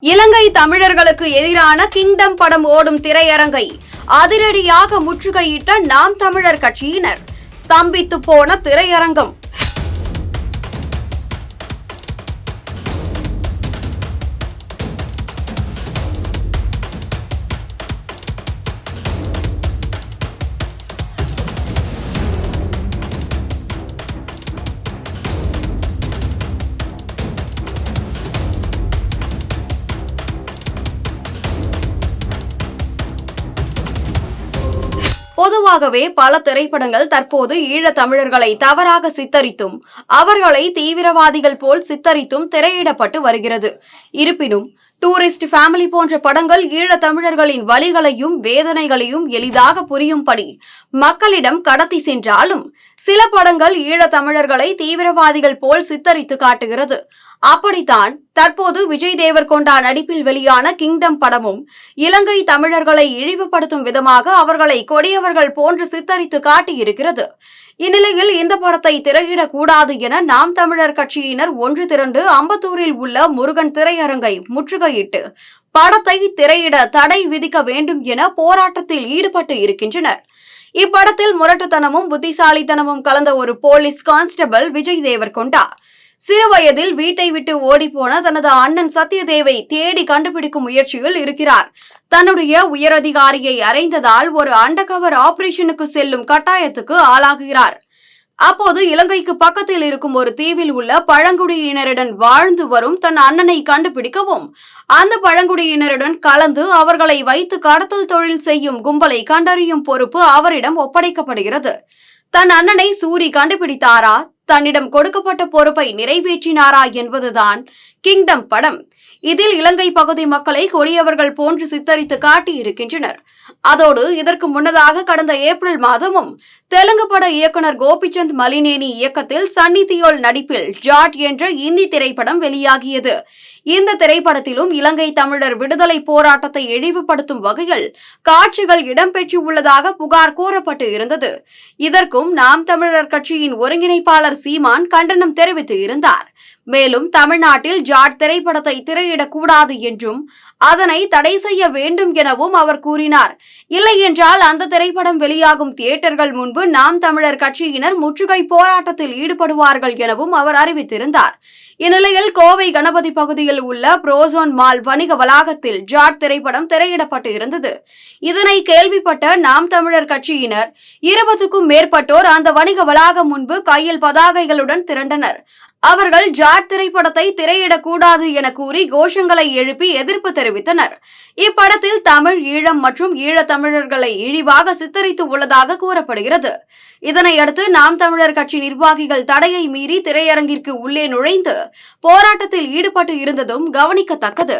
இலங்கை தமிழர்களுக்கு எதிரான கிங்டம் படம் ஓடும் திரையரங்கை அதிரடியாக முற்றுகையிட்ட நாம் தமிழர் கட்சியினர். ஸ்தம்பித்து போன திரையரங்கம். பொதுவாகவே பல திரைப்படங்கள் தற்போது ஈழத் தமிழர்களை தவறாக சித்தரித்தும் அவர்களை தீவிரவாதிகள் போல் சித்தரித்தும் திரையிடப்பட்டு வருகிறது. இருப்பினும் டூரிஸ்ட் ஃபேமிலி போன்ற படங்கள் ஈழத் தமிழர்களின் வலிகளையும் வேதனைகளையும் எளிதாக புரியும்படி மக்களிடம் கடத்தி சென்றாலும் சில படங்கள் ஈழத் தமிழர்களை தீவிரவாதிகள் போல் சித்தரித்து காட்டுகிறது. அப்படித்தான் தற்போது விஜய் தேவர்கொண்டா நடிப்பில் வெளியான கிங்டம் படமும் இலங்கை தமிழர்களை இழிவுபடுத்தும் விதமாக அவர்களை கொடியவர்கள் போன்று சித்தரித்து காட்டியிருக்கிறது. இந்நிலையில் இந்த படத்தை திரையிடக்கூடாது என நாம் தமிழர் கட்சியினர் ஒன்று திரண்டு அம்பத்தூரில் உள்ள முருகன் திரையரங்கை முற்றுகையிட்டு படத்தை திரையிட தடை விதிக்க வேண்டும் என போராட்டத்தில் ஈடுபட்டு இருக்கின்றனர். இப்படத்தில் முரட்டுத்தனமும் புத்திசாலித்தனமும் கலந்த ஒரு போலீஸ் கான்ஸ்டபிள் விஜய் தேவர்கொண்டா சிறுவயதில் வீட்டை விட்டு ஓடிப்போன தனது அண்ணன் சத்யதேவை தேடி கண்டுபிடிக்கும் முயற்சியில் இருக்கிறார். தன்னுடைய உயரதிகாரியை அறைந்ததால் ஒரு அண்டகவர் ஆபரேஷனுக்கு செல்லும் கட்டாயத்துக்கு ஆளாகிறார். அப்போது இலங்கைக்கு பக்கத்தில் இருக்கும் ஒரு தீவில் உள்ள பழங்குடியினருடன் வாழ்ந்து வரும் தன் அண்ணனை கண்டுபிடிக்கவும் அந்த பழங்குடியினருடன் கலந்து அவர்களை வைத்து கடத்தல் தொழில் செய்யும் கும்பலை கண்டறியும் பொறுப்பு அவரிடம் ஒப்படைக்கப்படுகிறது. தன் அண்ணனை சூரி கண்டுபிடித்தாரா? தன்னிடம் கொடுக்கப்பட்ட பொறுப்பை நிறைவேற்றினாரா என்பதுதான் கிங்டம் படம். இதில் இலங்கை பகுதி மக்களை கொடியவர்கள் போன்று சித்தரித்து காட்டியிருக்கின்றனர். அதோடு இதற்கு முன்னதாக கடந்த ஏப்ரல் மாதமும் தெலுங்கு பட இயக்குனர் கோபிச்சந்த் மலினேனி இயக்கத்தில் சன்னி தியோல் நடிப்பில் ஜாட் என்ற இந்தி திரைப்படம் வெளியாகியது. இந்த திரைப்படத்திலும் இலங்கை தமிழர் விடுதலை போராட்டத்தை இழிவுபடுத்தும் வகையில் காட்சிகள் இடம்பெற்றுள்ளதாக புகார் கூறப்பட்டு இருந்தது. இதற்கும் நாம் தமிழர் கட்சியின் ஒருங்கிணைப்பாளர் சீமான் கண்டனம் தெரிவித்து இருந்தார். மேலும் தமிழ்நாட்டில் ஜாட் திரைப்படத்தை திரையிடக்கூடாது என்றும் அதனை தடை செய்ய வேண்டும் எனவும் அவர் கூறினார். இல்லை என்றால் அந்த திரைப்படம் வெளியாகும் தியேட்டர்கள் முன்பு நாம் தமிழர் கட்சியினர் முற்றுகை போராட்டத்தில் ஈடுபடுவார்கள் எனவும் அவர் அறிவித்திருந்தார். இந்நிலையில் கோவை கணபதி பகுதியில் உள்ள புரோசோன் மால் வணிக வளாகத்தில் ஜாட் திரைப்படம் திரையிடப்பட்டு இருந்தது. இதனை கேள்விப்பட்ட நாம் தமிழர் கட்சியினர் இருபதுக்கும் மேற்பட்டோர் அந்த வணிக வளாகம் முன்பு கையில் பதாகைகளுடன் திரண்டனர். அவர்கள் ஜாட் திரைப்படத்தை திரையிடக்கூடாது என கூறி கோஷங்களை எழுப்பி எதிர்ப்பு தெரிவித்தனர். இப்படத்தில் தமிழ் ஈழம் மற்றும் ஈழத்தமிழர்களை இழிவாக சித்தரித்து உள்ளதாக கூறப்படுகிறது. இதனையடுத்து நாம் தமிழர் கட்சி நிர்வாகிகள் தடையை மீறி திரையரங்கிற்கு உள்ளே நுழைந்து போராட்டத்தில் ஈடுபட்டு இருந்ததும் கவனிக்கத்தக்கது.